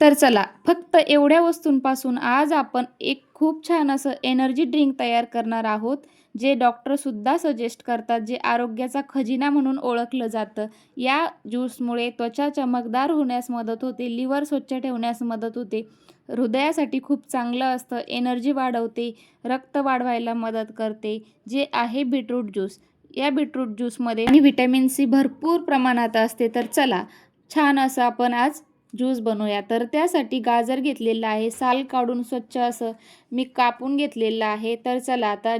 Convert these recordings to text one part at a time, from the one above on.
तर चला फक्त एवढ्या वस्तूंपासून आज आपण एक खूप छान असं एनर्जी ड्रिंक तयार करणार आहोत जे डॉक्टरसुद्धा सजेस्ट करतात जे आरोग्याचा खजिना म्हणून ओळखलं जातं. या ज्यूसमुळे त्वचा चमकदार होण्यास मदत होते लिव्हर स्वच्छ ठेवण्यास मदत होते. हृदयासाठी खूप चांगलं असतं एनर्जी वाढवते रक्त वाढवायला मदत करते जे आहे बीटरूट ज्यूस या बीटरूट ज्यूसमध्ये आणि व्हिटॅमिन सी भरपूर प्रमाणात असते तर चला छान असं आपण आज ज्यूस बनवूया. तर त्यासाठी गाजर घेतलेलं आहे साल काढून स्वच्छ असं मी कापून घेतलेलं आहे. तर चला आता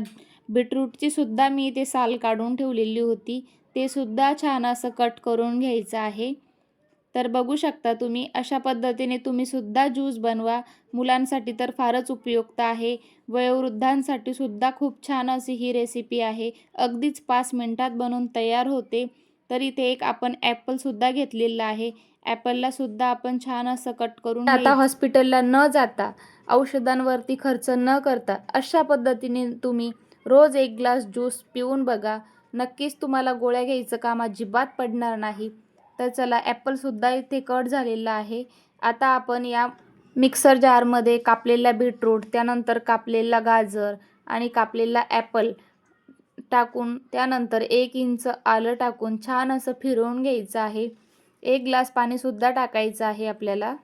बीटरूटची सुद्धा मी ते साल काढून ठेवलेली होती. ते सुद्धा छान असं कट करून घ्यायचं आहे. तर बघू शकता तुम्ही अशा पद्धतीने तुम्ही सुद्धा ज्यूस बनवा. मुलांसाठी तर फारच उपयुक्त आहे. वयोवृद्धांसाठी सुद्धा खूप छान अशी ही रेसिपी आहे. अगदीच पाच मिनटात बनवून तयार होते. तर इथे एक आपण ॲपलसुद्धा घेतलेला आहे. ॲपलला सुद्धा आपण छान असं कट करून आता हॉस्पिटलला न जाता औषधांवरती खर्च न करता अशा पद्धतीने तुम्ही रोज एक ग्लास ज्यूस पिऊन बघा. नक्कीच तुम्हाला गोळ्या घ्यायचं काम अजिबात पडणार नाही. तर चला ॲपलसुद्धा इथे कट झालेला आहे. आता आपण या मिक्सर जारमध्ये कापलेला बीटरूट त्यानंतर कापलेला गाजर आणि कापलेला ॲपल टाकून त्यानंतर एक इंच आलं टाकून छान असं फिरवून घ्यायचं आहे. एक ग्लास पाणीसुद्धा टाकायचं आहे आपल्याला.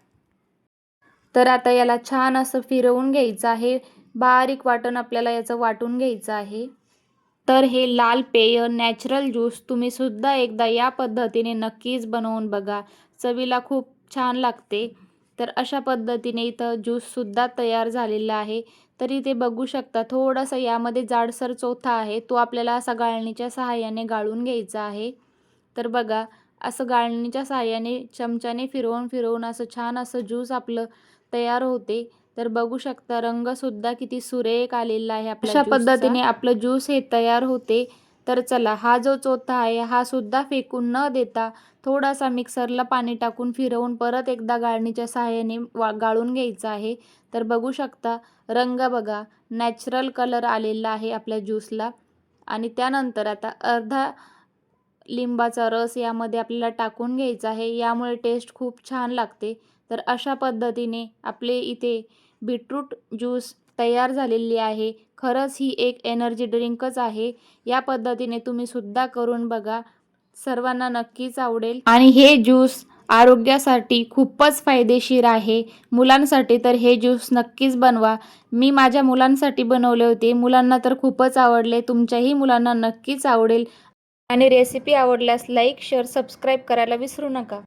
तर आता याला छान असं फिरवून घ्यायचं आहे. बारीक वाटण आपल्याला याचं वाटून घ्यायचं आहे. तर हे लाल पेय नॅचरल ज्यूस तुम्ही सुद्धा एकदा या पद्धतीने नक्कीच बनवून बघा. चवीला खूप छान लागते. तर अशा पद्धतीने इथं ज्यूससुद्धा तयार झालेला आहे. तर इथे बघू शकता. थोडासा यामध्ये जाडसर चोथा आहे. तो आपल्याला असा गाळणीच्या सहाय्याने गाळून घ्यायचा आहे. तर बघा असं गाळणीच्या सहाय्याने चमच्याने फिरवून फिरवून असं छान असं ज्यूस आपलं तयार होते. तर बघू शकता रंगसुद्धा किती सुरेख आलेला आहे अशा पद्धतीने आपलं ज्यूस हे तयार होते. तर चला हा जो चोथा आहे हा सुद्धा फेकून न देता थोडासा मिक्सरला पाणी टाकून फिरवून परत एकदा गाळणीच्या सहाय्याने वा गाळून घ्यायचा आहे. तर बघू शकता रंग बघा नॅचरल कलर आलेला आहे आपल्या ज्यूसला आणि त्यानंतर आता अर्धा लिंबाचा रस यामध्ये आपल्याला टाकून घ्यायचा आहे. यामुळे टेस्ट खूप छान लागते. तर अशा पद्धतीने आपले इथे बीटरूट ज्यूस तयार झालेली आहे. खरंच ही एक एनर्जी ड्रिंकच आहे. या पद्धतीने तुम्ही सुद्धा करून बघा. सर्वांना नक्कीच आवडेल. आणि हे ज्यूस आरोग्यासाठी खूपच फायदेशीर आहे. मुलांसाठी तर हे ज्यूस नक्कीच बनवा. मी माझ्या मुलांसाठी बनवले होते. मुलांना तर खूपच आवडले. तुमच्याही मुलांना नक्कीच आवडेल. आणि रेसिपी आवडल्यास लाईक शेअर सबस्क्राईब करायला विसरू नका.